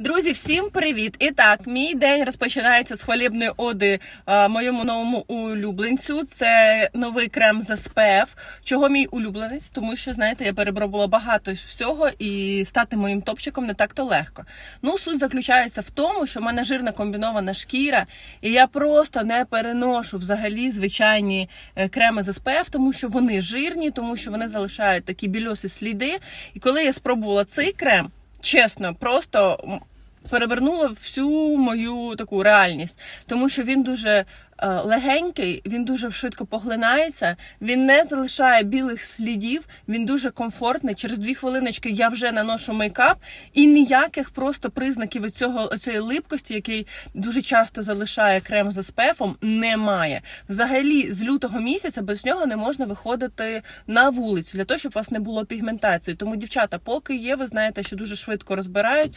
Друзі, всім привіт! І так, мій день розпочинається з хвалібної оди а, моєму новому улюбленцю. Це новий крем з SPF. Чого мій улюбленець? Тому що, знаєте, я перепробувала багато всього і стати моїм топчиком не так-то легко. Ну, суть заключається в тому, що в мене жирна комбінована шкіра, і я просто не переношу взагалі звичайні е, креми з SPF, тому що вони жирні, тому що вони залишають такі більосі сліди. І коли я спробувала цей крем, чесно, просто перевернуло всю мою таку реальність, тому що він дуже е, легенький, він дуже швидко поглинається, він не залишає білих слідів, він дуже комфортний. Через дві хвилиночки я вже наношу мейкап, і ніяких просто признаків цього цієї липкості, який дуже часто залишає крем з SPF, немає. Взагалі, з лютого місяця без нього не можна виходити на вулицю для того, щоб у вас не було пігментації. Тому, дівчата, поки є, ви знаєте, що дуже швидко розбирають.